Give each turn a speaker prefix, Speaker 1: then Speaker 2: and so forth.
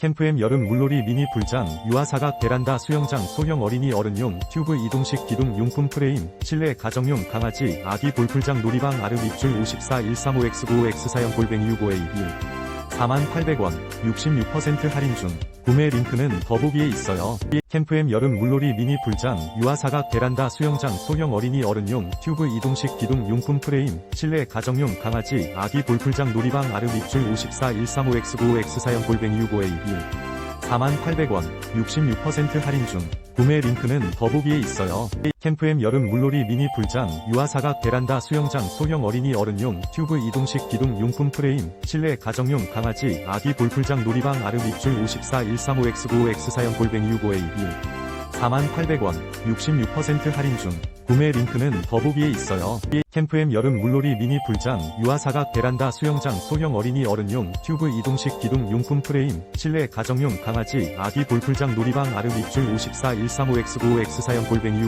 Speaker 1: 캠프엠 여름 물놀이 미니 풀장, 유아 사각 베란다 수영장 소형 어린이 어른용 튜브 이동식 기둥 용품 프레임, 실내 가정용 강아지 아기 볼풀장 놀이방 아름 입줄 54-135X95X 사용 골뱅이 65A 1 48,800원, 66% 할인 중. 구매 링크는 더보기에 있어요. 캠프엠 여름 물놀이 미니 풀장, 유아 사각 베란다 수영장 소형 어린이 어른용 튜브 이동식 기둥 용품 프레임, 실내 가정용 강아지 아기 볼풀장 놀이방 아름 입줄 54-135X95X 사용 골뱅이 65A 1 48,800원, 66% 할인 중. 구매 링크는 더보기에 있어요. 캠프엠 여름 물놀이 미니 풀장, 유아사각 베란다 수영장 소형 어린이 어른용 튜브 이동식 기둥 용품 프레임, 실내 가정용 강아지 아기 볼풀장 놀이방 아름 입줄 54-135X95X 사용 골뱅이 65A 1 48,800원, 66% 할인 중. 구매 링크는 더보기에 있어요. 캠프엠 여름 물놀이 미니 풀장, 유아사각 베란다 수영장 소형 어린이 어른용 튜브 이동식 기둥 용품 프레임, 실내 가정용 강아지 아기 볼풀장 놀이방 아름 입줄 54-135X95X 사용 골뱅이